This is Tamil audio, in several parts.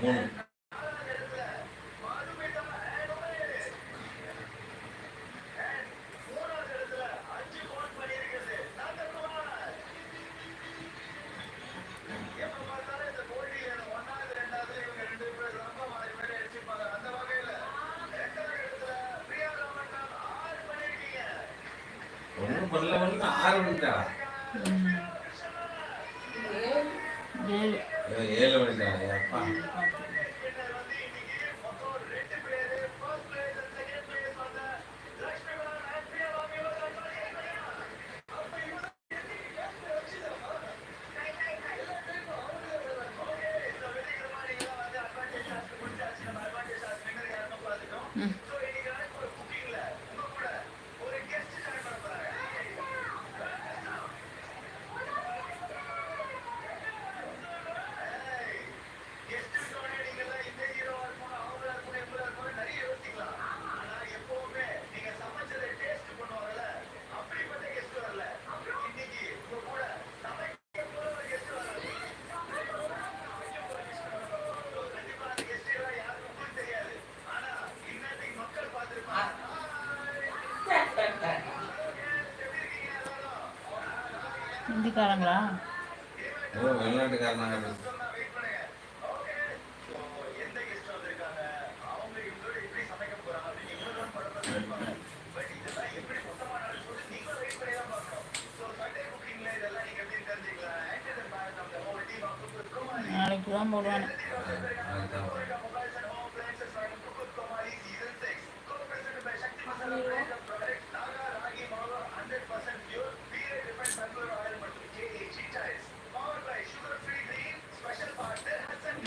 மூணு ஒன்றும் பண்ணல ஒன்று ஆறு மணிக்கா ஏழு. ஏழு மணிக்கு அப்பா ஹிந்திக்காரங்களா? ஓ வெளிநாட்டுக்காரனாங்க. நாளைக்கு தான் போடுவானே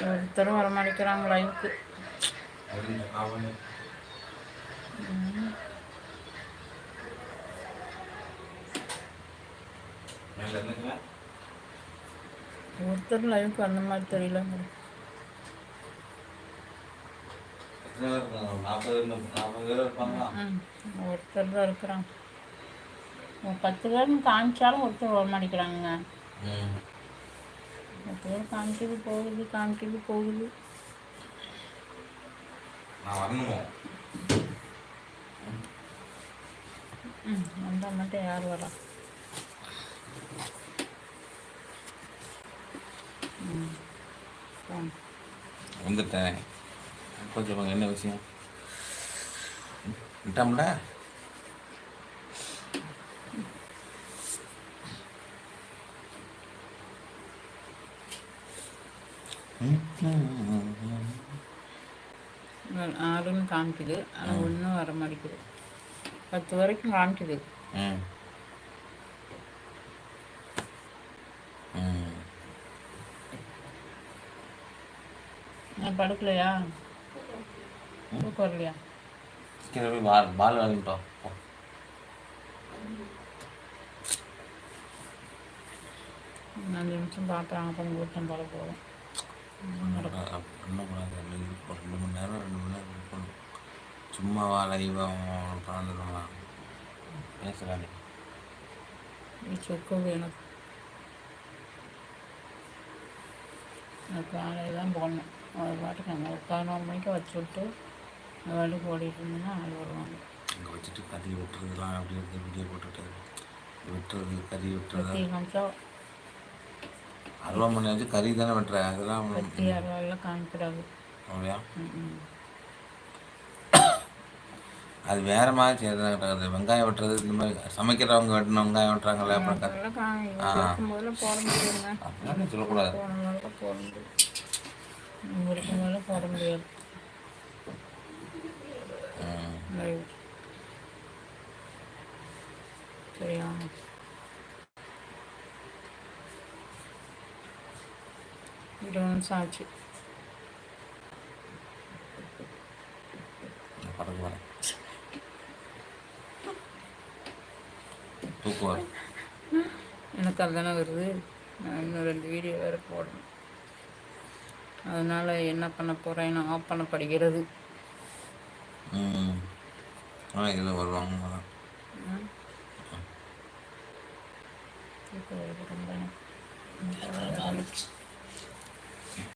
ஒருத்தரும் வர மாட்டேங்கிறாங்க லைவுக்கு அவன் ஒருத்தரும் லைவுக்கு அந்த மாதிரி தெரியல இருக்காங்க ம் ஒருத்தர் தான் இருக்கிறாங்க பத்து பேர்னு காமிச்சாலும் ஒருத்தர் வர மாட்டேங்கிறாங்க பேர் காமிக்குது போகுது காமிக்குது போகுது நான் வரணுமோ ம் வந்தால் மட்டும் யார் வரா. வந்துட்டேன் கொஞ்சம் என்ன விஷயம் விட்டாமடா ஆறுன்னு காமிக்குது. ஆனால் ஒன்றும் வர மாட்டேங்குது. பத்து வரைக்கும் காமிக்குது. நான் படுக்கலையா? தூக்கம் வரலையா? கீழே போய் பால் பால் வாங்கிட்டோம். அஞ்சு நிமிஷம் பார்க்குறாங்க அப்புறம் கூட்டம் போல போதும். பண்ணக்கூடாது. பண்ணக்கூடாது இல்லை இருக்கும் ரெண்டு மணி நேரம் ரெண்டு மணி நேரம் இருக்கணும் சும்மாவா லைவாக பறந்துடலாம் பேசுகிறாங்க சொக்கம் வேணும் காலையில் தான் போடணும் ஒரு பாட்டுக்கு அங்கே பதினோரு மணிக்கு வச்சு விட்டு வேலைக்கு ஓடிட்டு இருந்தேன்னா ஆள் வருவாங்க. அங்கே வச்சுட்டு கறி வெட்டுறதுலாம் அப்படி இருந்து வீடியோ போட்டுட்டு. வெட்டுறது கறி வெட்டுறது. அல்வா மணி வச்சு கறி தானே வெட்டுற அதெல்லாம் காமிக்கிறாங்க. அப்படியா? அது வேற மாதிரி செய்யறது வெங்காயம் வெட்டுறது இந்த மாதிரி சமைக்கிறவங்க வெட்டின வெங்காயம் வெட்டுறாங்கல்ல அப்புறம் காமி ஆ. இருக்கும்போது போட முடியுங்க அப்படிலாம் நீ சொல்லக்கூடாது போன முதல்ல போட முடியும் இங்கே இருக்கும்போது போட முடியாது ம். லைவ் சரியா நிமிஷம் ஆச்சு. வரேன் வரும் எனக்கு அதுதானே வருது. நான் இன்னும் ரெண்டு வீடியோ வேறு போடணும். அதனால் என்ன பண்ண போகிறேன் நான் ஆஃப் பண்ணப்படுகிறது ம். ஆனால் இதில் வருவாங்க. தூக்கம் வருது ரொம்ப.